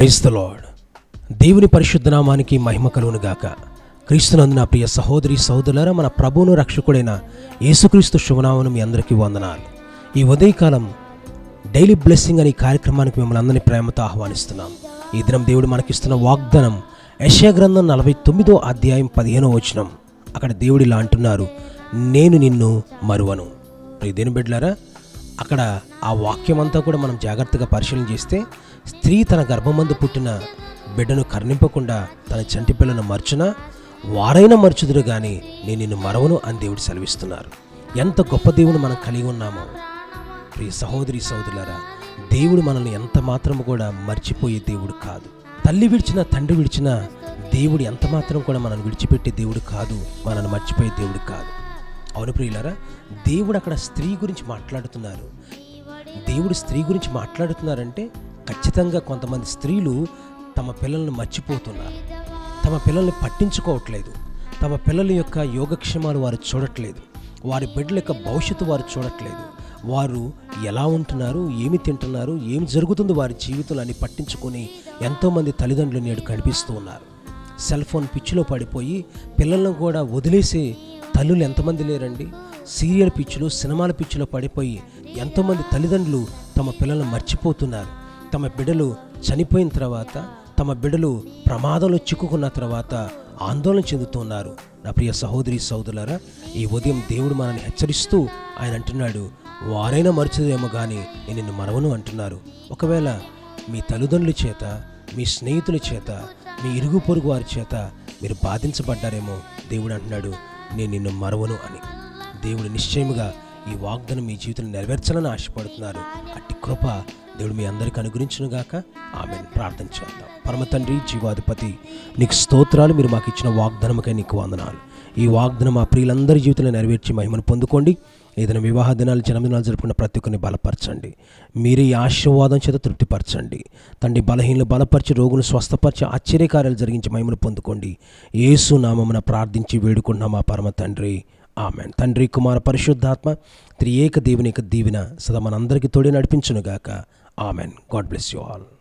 Praise lord. దేవుని పరిశుద్ధ నామానికి మహిమ కలుగును గాక. క్రీస్తునందు ప్రియ సహోదరి సహోదరులారా మన ప్రభువును రక్షకుడైన యేసుక్రీస్తు శుభనామను మీ అందరికీ వందనాలు. ఈ ఉదయకాలం డైలీ బ్లెస్సింగ్ అనే కార్యక్రమానికి మిమ్మల్ని అందరినీ ప్రేమతో ఆహ్వానిస్తున్నాం. ఈ దినం దేవుడు మనకిస్తున్న వాగ్దానం యశా గ్రంథం నలభై తొమ్మిదో అధ్యాయం పదిహేనో వచనం. అక్కడ దేవుడు ఇలా అంటున్నారు నేను నిన్ను మరువను. ప్రియ దేని బిడ్డలారా అక్కడ ఆ వాక్యం అంతా కూడా మనం జాగ్రత్తగా పరిశీలన చేస్తే స్త్రీ తన గర్భమందు పుట్టిన బిడ్డను కర్ణింపకుండా తన చంటి పిల్లను మర్చునా వారైనా మర్చుదురు కానీ నేను నిన్ను మరవను అని దేవుడు సెలవిస్తున్నారు. ఎంత గొప్ప దేవుని మనం కలిగి ఉన్నామో. ప్రియ సహోదరి సహోదరులారా దేవుడు మనల్ని ఎంత మాత్రం కూడా మర్చిపోయే దేవుడు కాదు. తల్లి విడిచిన తండ్రి విడిచిన దేవుడు ఎంత మాత్రం కూడా మనల్ని విడిచిపెట్టే దేవుడు కాదు మనల్ని మర్చిపోయే దేవుడు కాదు. అవును ప్రియులారా దేవుడు అక్కడ స్త్రీ గురించి మాట్లాడుతున్నారు. దేవుడు స్త్రీ గురించి మాట్లాడుతున్నారంటే ఖచ్చితంగా కొంతమంది స్త్రీలు తమ పిల్లల్ని మర్చిపోతున్నారు. తమ పిల్లల్ని పట్టించుకోవట్లేదు. తమ పిల్లల యొక్క యోగక్షేమాలు వారు చూడట్లేదు. వారి బిడ్డల యొక్క భవిష్యత్తు వారు చూడట్లేదు. వారు ఎలా ఉంటున్నారు ఏమి తింటున్నారు ఏమి జరుగుతుందో వారి జీవితంలో అని పట్టించుకొని ఎంతోమంది తల్లిదండ్రులు నేడు కనిపిస్తూ ఉన్నారు. సెల్ ఫోన్ పిచ్చిలో పడిపోయి పిల్లలను కూడా వదిలేసే తల్లులు ఎంతమంది లేరండి? సీరియల్ పిచ్చిలో సినిమాల పిచ్చిలో పడిపోయి ఎంతోమంది తల్లిదండ్రులు తమ పిల్లలను మర్చిపోతున్నారు. తమ బిడ్డలు చనిపోయిన తర్వాత తమ బిడ్డలు ప్రమాదంలో చిక్కుకున్న తర్వాత ఆందోళన చెందుతున్నారు. నా ప్రియ సహోదరి సహోదరులారా ఈ ఉదయం దేవుడు మనల్ని హెచ్చరిస్తూ ఆయన అంటున్నాడు వారైనా మరచదేమో కానీ నేను నిన్ను మరవను అంటున్నారు. ఒకవేళ మీ తల్లిదండ్రుల చేత మీ స్నేహితుల చేత మీ ఇరుగు పొరుగు వారి చేత మీరు బాధించబడ్డారేమో దేవుడు అంటున్నాడు. నేను నిన్ను మరవను అని. దేవుడు నిశ్చయముగా ఈ వాగ్దానం మీ జీవితంలో నెరవేర్చాలని ఆశపడుతున్నారు. అట్టి కృప దేవుడు మీ అందరికీ అనుగ్రహించునుగాక. ఆమె ప్రార్థన చేద్దాం. పరమ తండ్రి జీవాధిపతి నీకు స్తోత్రాలు. మీరు మాకు ఇచ్చిన వాగ్దానమకై నీకు వందనాలు. ఈ వాగ్దానం మా ప్రియులందరి జీవితంలో నెరవేర్చి మహిమను పొందుకోండి. ఏదైనా వివాహ దినాలు జన్మదినాలు జరుపుకున్న ప్రతి ఒక్కరిని బలపరచండి. మీరే ఈ ఆశీర్వాదం చేత తృప్తిపరచండి. తండ్రి బలహీనలు బలపరిచి రోగులు స్వస్థపరిచి ఆశ్చర్యకార్యాలు జరిగించి మహిమను పొందుకోండి. యేసు నామమున ప్రార్థించి వేడుకున్న మా పరమ తండ్రి. ఆమెన్. తండ్రి కుమార పరిశుద్ధాత్మ త్రియేక దేవుని యొక్క దీవెన సదా మనందరికీ తోడి నడిపించునుగాక. Amen. God bless you all.